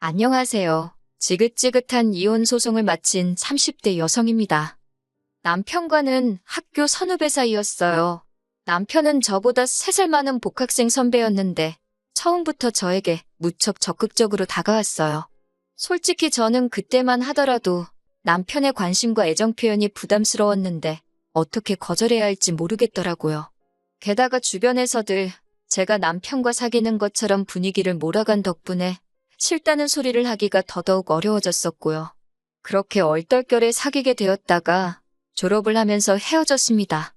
안녕하세요. 지긋지긋한 이혼 소송을 마친 30대 여성입니다. 남편과는 학교 선후배 사이였어요. 남편은 저보다 3살 많은 복학생 선배였는데 처음부터 저에게 무척 적극적으로 다가왔어요. 솔직히 저는 그때만 하더라도 남편의 관심과 애정 표현이 부담스러웠는데 어떻게 거절해야 할지 모르겠더라고요. 게다가 주변에서들 제가 남편과 사귀는 것처럼 분위기를 몰아간 덕분에 싫다는 소리를 하기가 더더욱 어려워졌었고요. 그렇게 얼떨결에 사귀게 되었다가 졸업을 하면서 헤어졌습니다.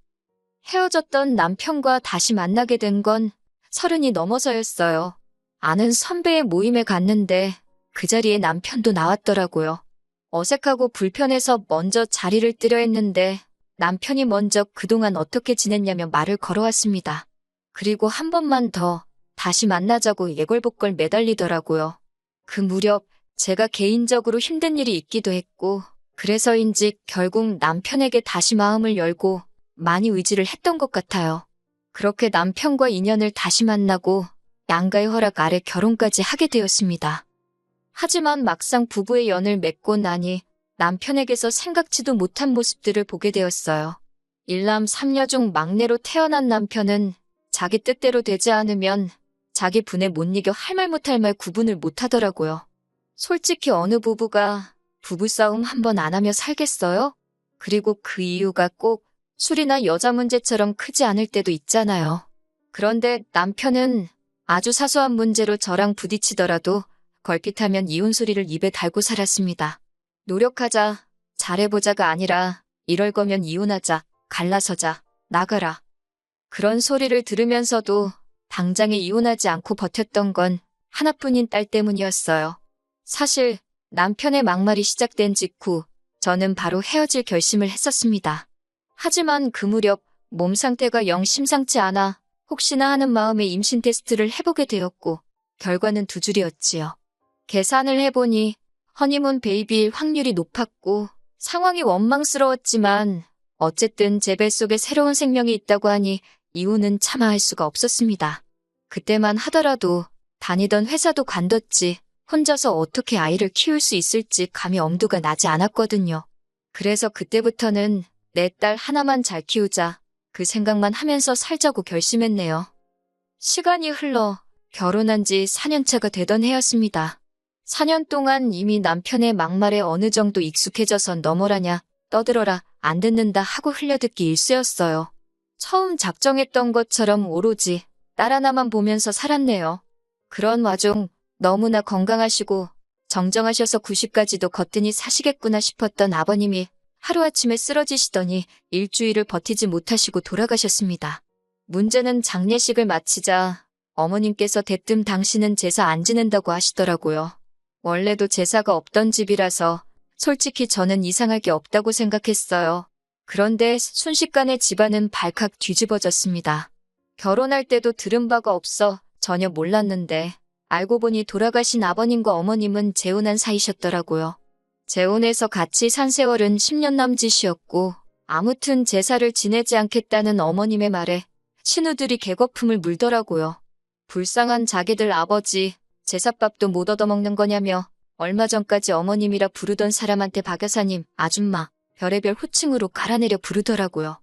헤어졌던 남편과 다시 만나게 된 건 서른이 넘어서였어요. 아는 선배의 모임에 갔는데 그 자리에 남편도 나왔더라고요. 어색하고 불편해서 먼저 자리를 뜨려 했는데 남편이 먼저 그동안 어떻게 지냈냐며 말을 걸어왔습니다. 그리고 한 번만 더 다시 만나자고 예골복걸 매달리더라고요. 그 무렵 제가 개인적으로 힘든 일이 있기도 했고 그래서인지 결국 남편에게 다시 마음을 열고 많이 의지를 했던 것 같아요. 그렇게 남편과 인연을 다시 만나고 양가의 허락 아래 결혼까지 하게 되었습니다. 하지만 막상 부부의 연을 맺고 나니 남편에게서 생각지도 못한 모습들을 보게 되었어요. 일남 3녀 중 막내로 태어난 남편은 자기 뜻대로 되지 않으면 자기 분에 못 이겨 할 말 못할 말 구분을 못 하더라고요. 솔직히 어느 부부가 부부싸움 한 번 안 하며 살겠어요? 그리고 그 이유가 꼭 술이나 여자 문제처럼 크지 않을 때도 있잖아요. 그런데 남편은 아주 사소한 문제로 저랑 부딪히더라도 걸핏하면 이혼 소리를 입에 달고 살았습니다. 노력하자, 잘해보자가 아니라 이럴 거면 이혼하자, 갈라서자, 나가라. 그런 소리를 들으면서도 당장에 이혼하지 않고 버텼던 건 하나뿐인 딸 때문이었어요. 사실 남편의 막말이 시작된 직후 저는 바로 헤어질 결심을 했었습니다. 하지만 그 무렵 몸 상태가 영 심상치 않아 혹시나 하는 마음에 임신 테스트를 해보게 되었고 결과는 두 줄이었지요. 계산을 해보니 허니문 베이비일 확률이 높았고 상황이 원망스러웠지만 어쨌든 제 뱃속에 새로운 생명이 있다고 하니 이유는 참아할 수가 없었습니다. 그때만 하더라도 다니던 회사도 관뒀지 혼자서 어떻게 아이를 키울 수 있을지 감이 엄두가 나지 않았거든요. 그래서 그때부터는 내 딸 하나만 잘 키우자 그 생각만 하면서 살자고 결심했네요. 시간이 흘러 결혼한 지 4년차가 되던 해였습니다. 4년 동안 이미 남편의 막말에 어느 정도 익숙해져서 너머라냐, 떠들어라, 안 듣는다 하고 흘려듣기 일쑤였어요. 처음 작정했던 것처럼 오로지 딸 하나만 보면서 살았네요. 그런 와중 너무나 건강하시고 정정하셔서 90까지도 거뜬히 사시겠구나 싶었던 아버님이 하루아침에 쓰러지시더니 일주일을 버티지 못하시고 돌아가셨습니다. 문제는 장례식을 마치자 어머님께서 대뜸 당신은 제사 안 지낸다고 하시더라고요. 원래도 제사가 없던 집이라서 솔직히 저는 이상할 게 없다고 생각했어요. 그런데 순식간에 집안은 발칵 뒤집어졌습니다. 결혼할 때도 들은 바가 없어 전혀 몰랐는데 알고 보니 돌아가신 아버님과 어머님은 재혼한 사이셨더라고요. 재혼해서 같이 산 세월은 10년 남짓이었고 아무튼 제사를 지내지 않겠다는 어머님의 말에 신우들이 개거품을 물더라고요. 불쌍한 자기들 아버지 제사밥도 못 얻어먹는 거냐며 얼마 전까지 어머님이라 부르던 사람한테 박 여사님, 아줌마, 별의별 호칭으로 갈아내려 부르더라고요.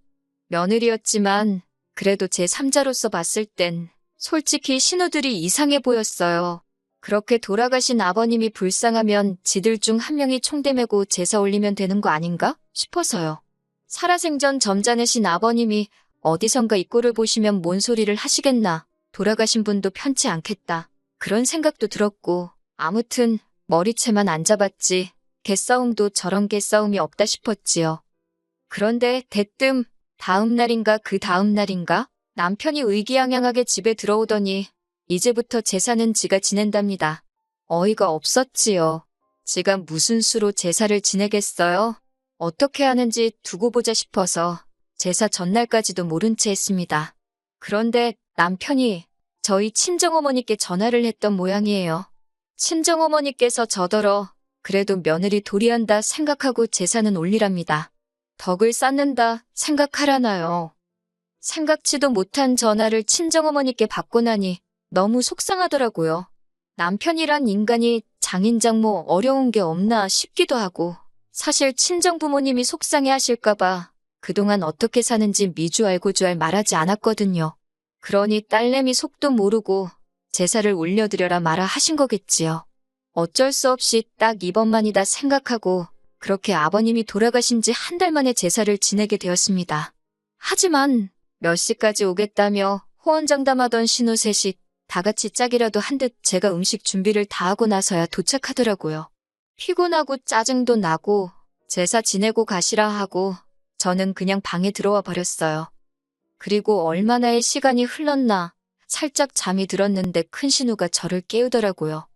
며느리였지만 그래도 제 3자로서 봤을 땐 솔직히 신우들이 이상해 보였어요. 그렇게 돌아가신 아버님이 불쌍하면 지들 중 한 명이 총대 메고 제사 올리면 되는 거 아닌가 싶어서요. 살아생전 점잖으신 아버님이 어디선가 이 꼴을 보시면 뭔 소리를 하시겠나. 돌아가신 분도 편치 않겠다. 그런 생각도 들었고 아무튼 머리채만 안 잡았지 개싸움도 저런 개싸움이 없다 싶었지요. 그런데 대뜸 다음 날인가 그 다음 날인가 남편이 의기양양하게 집에 들어오더니 이제부터 제사는 지가 지낸답니다. 어이가 없었지요. 지가 무슨 수로 제사를 지내겠어요? 어떻게 하는지 두고 보자 싶어서 제사 전날까지도 모른 채 했습니다. 그런데 남편이 저희 친정어머니께 전화를 했던 모양이에요. 친정어머니께서 저더러 그래도 며느리 도리한다 생각하고 제사는 올리랍니다. 덕을 쌓는다 생각하라나요. 생각지도 못한 전화를 친정어머니께 받고 나니 너무 속상하더라고요. 남편이란 인간이 장인장모 어려운 게 없나 싶기도 하고 사실 친정 부모님이 속상해 하실까봐 그동안 어떻게 사는지 미주 알고 주알 말하지 않았거든요. 그러니 딸내미 속도 모르고 제사를 올려드려라 마라 하신 거겠지요. 어쩔 수 없이 딱 이번만이다 생각하고 그렇게 아버님이 돌아가신 지 한 달 만에 제사를 지내게 되었습니다. 하지만 몇 시까지 오겠다며 호언장담하던 신우 셋이 다 같이 짝이라도 한 듯 제가 음식 준비를 다 하고 나서야 도착하더라고요. 피곤하고 짜증도 나고 제사 지내고 가시라 하고 저는 그냥 방에 들어와 버렸어요. 그리고 얼마나의 시간이 흘렀나 살짝 잠이 들었는데 큰 신우가 저를 깨우더라고요.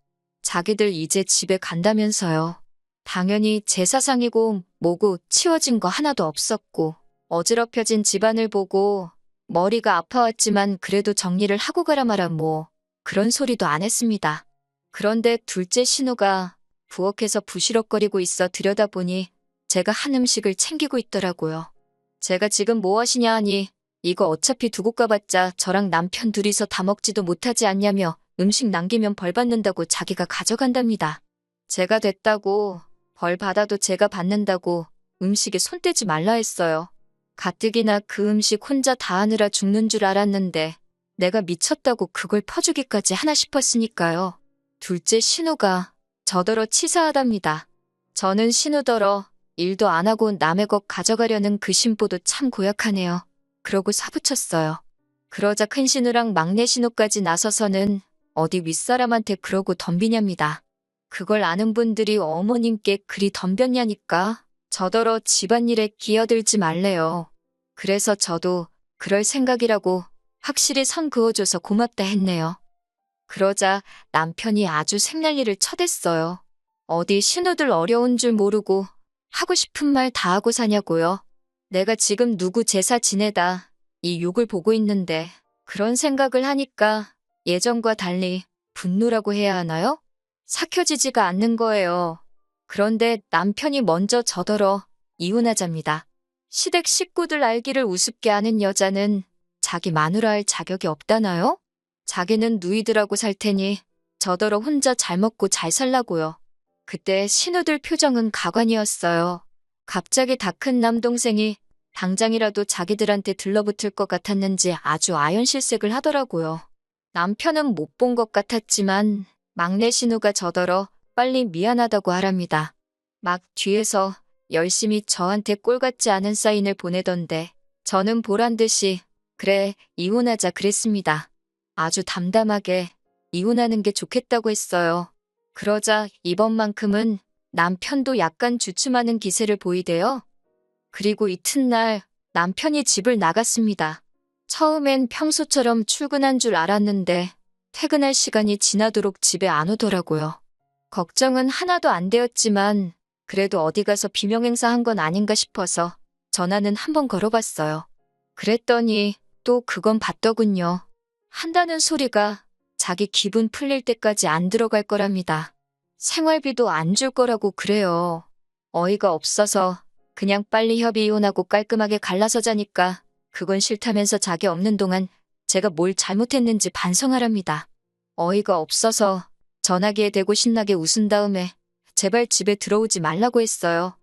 자기들 이제 집에 간다면서요. 당연히 제 사상이고 뭐고 치워진 거 하나도 없었고 어지럽혀진 집안을 보고 머리가 아파왔지만 그래도 정리를 하고 가라 마라 뭐 그런 소리도 안 했습니다. 그런데 둘째 신우가 부엌에서 부시럭거리고 있어 들여다보니 제가 한 음식을 챙기고 있더라고요. 제가 지금 뭐 하시냐 하니 이거 어차피 두고 가봤자 저랑 남편 둘이서 다 먹지도 못하지 않냐며 음식 남기면 벌 받는다고 자기가 가져간답니다. 제가 됐다고 벌 받아도 제가 받는다고 음식에 손 떼지 말라 했어요. 가뜩이나 그 음식 혼자 다 하느라 죽는 줄 알았는데 내가 미쳤다고 그걸 퍼주기까지 하나 싶었으니까요. 둘째 신우가 저더러 치사하답니다. 저는 신우더러 일도 안 하고 남의 것 가져가려는 그 심보도 참 고약하네요. 그러고 사붙였어요. 그러자 큰 신우랑 막내 신우까지 나서서는 어디 윗사람한테 그러고 덤비냐입니다. 그걸 아는 분들이 어머님께 그리 덤볐냐니까 저더러 집안일에 끼어들지 말래요. 그래서 저도 그럴 생각이라고 확실히 선 그어줘서 고맙다 했네요. 그러자 남편이 아주 생난리를 쳐댔어요. 어디 신우들 어려운 줄 모르고 하고 싶은 말 다 하고 사냐고요. 내가 지금 누구 제사 지내다 이 욕을 보고 있는데 그런 생각을 하니까 예전과 달리 분노라고 해야 하나요? 삭혀지지가 않는 거예요. 그런데 남편이 먼저 저더러 이혼하자입니다. 시댁 식구들 알기를 우습게 하는 여자는 자기 마누라 할 자격이 없다나요? 자기는 누이들하고 살 테니 저더러 혼자 잘 먹고 잘 살라고요. 그때 신우들 표정은 가관이었어요. 갑자기 다 큰 남동생이 당장이라도 자기들한테 들러붙을 것 같았는지 아주 아연실색을 하더라고요. 남편은 못 본 것 같았지만 막내 신우가 저더러 빨리 미안하다고 하랍니다. 막 뒤에서 열심히 저한테 꼴 같지 않은 사인을 보내던데 저는 보란 듯이 그래 이혼하자 그랬습니다. 아주 담담하게 이혼하는 게 좋겠다고 했어요. 그러자 이번만큼은 남편도 약간 주춤하는 기세를 보이대요. 그리고 이튿날 남편이 집을 나갔습니다. 처음엔 평소처럼 출근한 줄 알았는데 퇴근할 시간이 지나도록 집에 안 오더라고요. 걱정은 하나도 안 되었지만 그래도 어디 가서 비명행사 한 건 아닌가 싶어서 전화는 한번 걸어봤어요. 그랬더니 또 그건 봤더군요. 한다는 소리가 자기 기분 풀릴 때까지 안 들어갈 거랍니다. 생활비도 안 줄 거라고 그래요. 어이가 없어서 그냥 빨리 협의 이혼하고 깔끔하게 갈라서 자니까 그건 싫다면서 자기 없는 동안 제가 뭘 잘못했는지 반성하랍니다. 어이가 없어서 전화기에 대고 신나게 웃은 다음에 제발 집에 들어오지 말라고 했어요.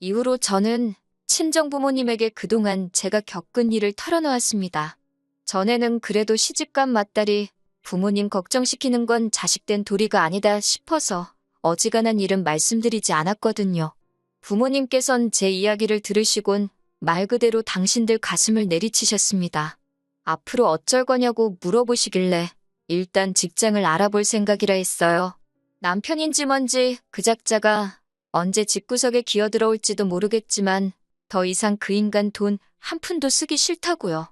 이후로 저는 친정 부모님에게 그동안 제가 겪은 일을 털어놓았습니다. 전에는 그래도 시집간 맏딸이 부모님 걱정시키는 건 자식된 도리가 아니다 싶어서 어지간한 일은 말씀드리지 않았거든요. 부모님께선 제 이야기를 들으시곤 말 그대로 당신들 가슴을 내리치셨습니다. 앞으로 어쩔 거냐고 물어보시길래 일단 직장을 알아볼 생각이라 했어요. 남편인지 뭔지 그 작자가 언제 집구석에 기어들어올지도 모르겠지만 더 이상 그 인간 돈 한 푼도 쓰기 싫다고요.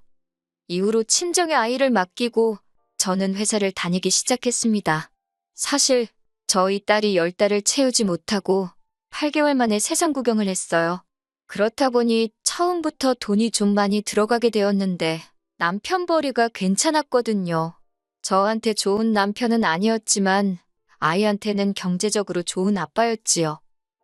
이후로 친정의 아이를 맡기고 저는 회사를 다니기 시작했습니다. 사실 저희 딸이 열 달을 채우지 못하고 8개월 만에 세상 구경을 했어요. 그렇다 보니 처음부터 돈이 좀 많이 들어가게 되었는데 남편 벌이가 괜찮았거든요. 저한테 좋은 남편은 아니었지만 아이한테는 경제적으로 좋은 아빠였지요.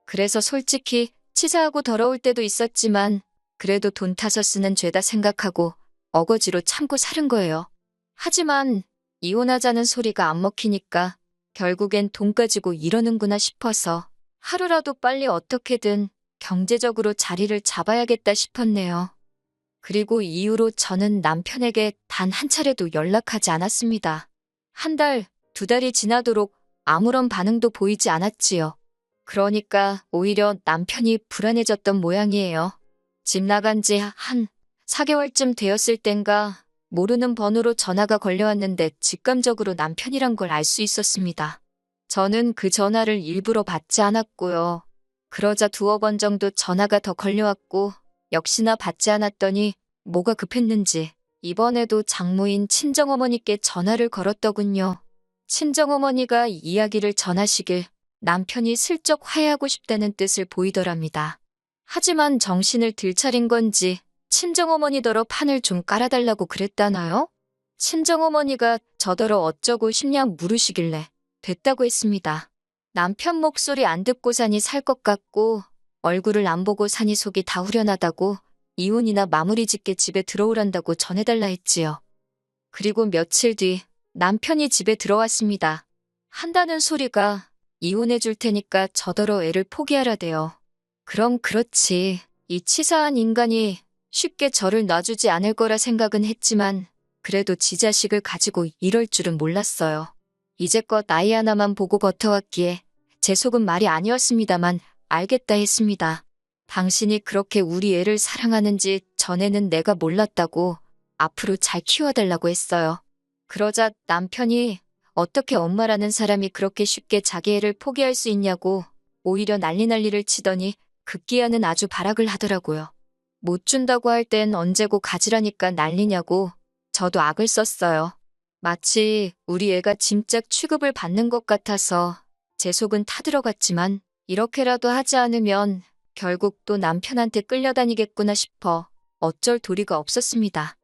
그래서 솔직히 치사하고 더러울 때도 있었지만 그래도 돈 타서 쓰는 죄다 생각하고 어거지로 참고 사는 거예요. 하지만 이혼하자는 소리가 안 먹히니까 결국엔 돈 가지고 이러는구나 싶어서 하루라도 빨리 어떻게든 경제적으로 자리를 잡아야겠다 싶었네요. 그리고 이후로 저는 남편에게 단 한 차례도 연락하지 않았습니다. 한 달, 두 달이 지나도록 아무런 반응도 보이지 않았지요. 그러니까 오히려 남편이 불안해졌던 모양이에요. 집 나간 지 한 4개월쯤 되었을 땐가 모르는 번호로 전화가 걸려왔는데 직감적으로 남편이란 걸 알 수 있었습니다. 저는 그 전화를 일부러 받지 않았고요. 그러자 두어 번 정도 전화가 더 걸려왔고 역시나 받지 않았더니 뭐가 급했는지 이번에도 장모인 친정어머니께 전화를 걸었더군요. 친정어머니가 이야기를 전하시길 남편이 슬쩍 화해하고 싶다는 뜻을 보이더랍니다. 하지만 정신을 들차린 건지 친정어머니더러 판을 좀 깔아달라고 그랬다나요? 친정어머니가 저더러 어쩌고 싶냐 물으시길래 됐다고 했습니다. 남편 목소리 안 듣고 사니 살 것 같고 얼굴을 안 보고 사니 속이 다 후련하다고 이혼이나 마무리 짓게 집에 들어오란다고 전해달라 했지요. 그리고 며칠 뒤 남편이 집에 들어왔습니다. 한다는 소리가 이혼해 줄 테니까 저더러 애를 포기하라대요. 그럼 그렇지. 이 치사한 인간이 쉽게 저를 놔주지 않을 거라 생각은 했지만 그래도 지 자식을 가지고 이럴 줄은 몰랐어요. 이제껏 아이 하나만 보고 버텨왔기에 제 속은 말이 아니었습니다만 알겠다 했습니다. 당신이 그렇게 우리 애를 사랑하는지 전에는 내가 몰랐다고 앞으로 잘 키워달라고 했어요. 그러자 남편이 어떻게 엄마라는 사람이 그렇게 쉽게 자기 애를 포기할 수 있냐고 오히려 난리 난리를 치더니 급기야는 아주 발악을 하더라고요. 못 준다고 할 땐 언제고 가지라니까 난리냐고 저도 악을 썼어요. 마치 우리 애가 짐짝 취급을 받는 것 같아서 제 속은 타들어갔지만 이렇게라도 하지 않으면 결국 또 남편한테 끌려다니겠구나 싶어 어쩔 도리가 없었습니다.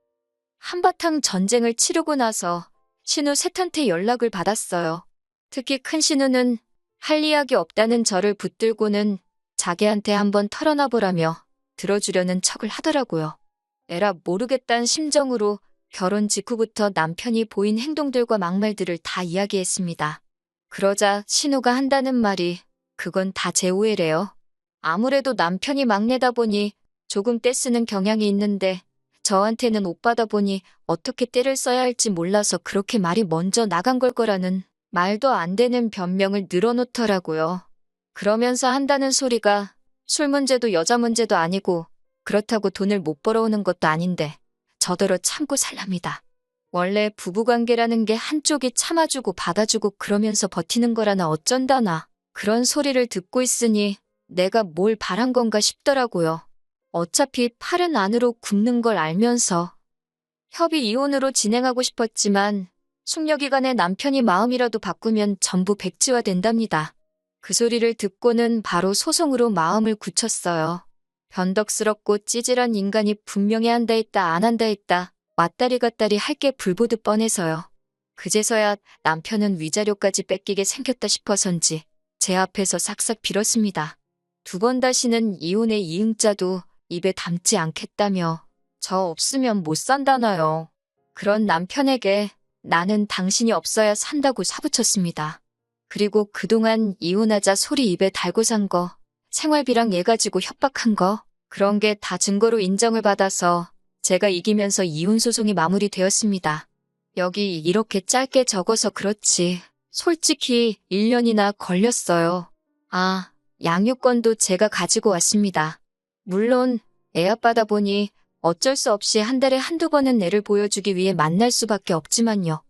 한바탕 전쟁을 치르고 나서 신우 셋한테 연락을 받았어요. 특히 큰 신우는 할 이야기 없다는 저를 붙들고는 자기한테 한번 털어놔보라며 들어주려는 척을 하더라고요. 에라 모르겠다는 심정으로 결혼 직후부터 남편이 보인 행동들과 막말들을 다 이야기했습니다. 그러자 신우가 한다는 말이 그건 다 제 오해래요. 아무래도 남편이 막내다 보니 조금 떼쓰는 경향이 있는데 저한테는 오빠다 보니 어떻게 떼를 써야 할지 몰라서 그렇게 말이 먼저 나간 걸 거라는 말도 안 되는 변명을 늘어놓더라고요. 그러면서 한다는 소리가 술 문제도 여자 문제도 아니고 그렇다고 돈을 못 벌어오는 것도 아닌데 저더러 참고 살랍니다. 원래 부부관계라는 게 한쪽이 참아주고 받아주고 그러면서 버티는 거라나 어쩐다나 그런 소리를 듣고 있으니 내가 뭘 바란 건가 싶더라고요. 어차피 팔은 안으로 굽는 걸 알면서 협의 이혼으로 진행하고 싶었지만 숙녀기간에 남편이 마음이라도 바꾸면 전부 백지화 된답니다. 그 소리를 듣고는 바로 소송으로 마음을 굳혔어요. 변덕스럽고 찌질한 인간이 분명히 한다 했다 안 한다 했다 왔다리 갔다리 할 게 불보듯 뻔해서요. 그제서야 남편은 위자료까지 뺏기게 생겼다 싶어선지 제 앞에서 싹싹 빌었습니다. 두 번 다시는 이혼의 이응자도 입에 담지 않겠다며 저 없으면 못 산다나요. 그런 남편에게 나는 당신이 없어야 산다고 사붙였습니다. 그리고 그동안 이혼하자 소리 입에 달고 산 거, 생활비랑 얘 가지고 협박한 거, 그런 게 다 증거로 인정을 받아서 제가 이기면서 이혼 소송이 마무리되었습니다. 여기 이렇게 짧게 적어서 그렇지. 솔직히 1년이나 걸렸어요. 아, 양육권도 제가 가지고 왔습니다. 물론 애 아빠다 보니 어쩔 수 없이 한 달에 한두 번은 애를 보여주기 위해 만날 수밖에 없지만요.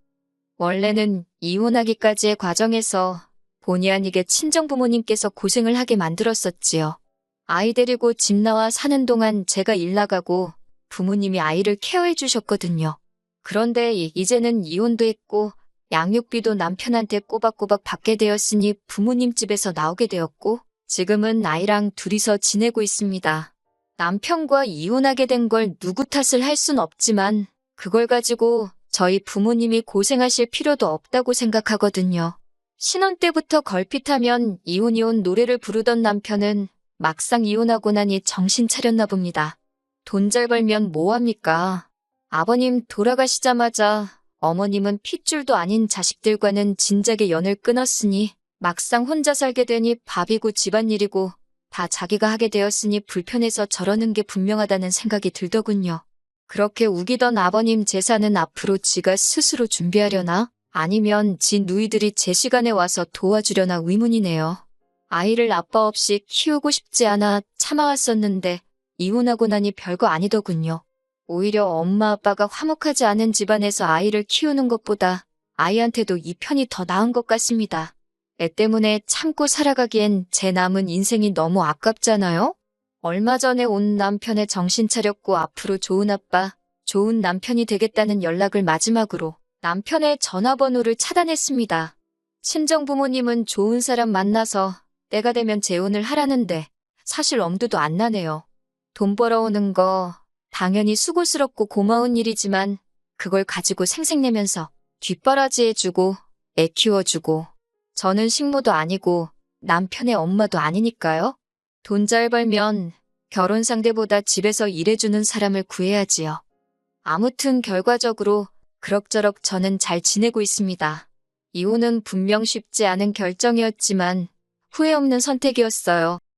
원래는 이혼하기까지의 과정에서 본의 아니게 친정 부모님께서 고생을 하게 만들었었지요. 아이 데리고 집 나와 사는 동안 제가 일 나가고 부모님이 아이를 케어해 주셨거든요. 그런데 이- 이제는 이혼도 했고 양육비도 남편한테 꼬박꼬박 받게 되었으니 부모님 집에서 나오게 되었고 지금은 아이랑 둘이서 지내고 있습니다. 남편과 이혼하게 된 걸 누구 탓을 할 순 없지만 그걸 가지고 저희 부모님이 고생하실 필요도 없다고 생각하거든요. 신혼 때부터 걸핏하면 이혼 이혼 노래를 부르던 남편은 막상 이혼하고 나니 정신 차렸나 봅니다. 돈 잘 벌면 뭐합니까? 아버님 돌아가시자마자 어머님은 핏줄도 아닌 자식들과는 진작에 연을 끊었으니 막상 혼자 살게 되니 밥이고 집안일이고 다 자기가 하게 되었으니 불편해서 저러는 게 분명하다는 생각이 들더군요. 그렇게 우기던 아버님 재산은 앞으로 지가 스스로 준비하려나? 아니면 지 누이들이 제 시간에 와서 도와주려나 의문이네요. 아이를 아빠 없이 키우고 싶지 않아 참아왔었는데 이혼하고 나니 별거 아니더군요. 오히려 엄마 아빠가 화목하지 않은 집안에서 아이를 키우는 것보다 아이한테도 이 편이 더 나은 것 같습니다. 애 때문에 참고 살아가기엔 제 남은 인생이 너무 아깝잖아요? 얼마 전에 온 남편의 정신 차렸고 앞으로 좋은 아빠, 좋은 남편이 되겠다는 연락을 마지막으로 남편의 전화번호를 차단했습니다. 친정 부모님은 좋은 사람 만나서 때가 되면 재혼을 하라는데 사실 엄두도 안 나네요. 돈 벌어오는 거 당연히 수고스럽고 고마운 일이지만 그걸 가지고 생색내면서 뒷바라지 해주고 애 키워주고 저는 식모도 아니고 남편의 엄마도 아니니까요. 돈 잘 벌면 결혼 상대보다 집에서 일해주는 사람을 구해야지요. 아무튼 결과적으로 그럭저럭 저는 잘 지내고 있습니다. 이혼은 분명 쉽지 않은 결정이었지만 후회 없는 선택이었어요.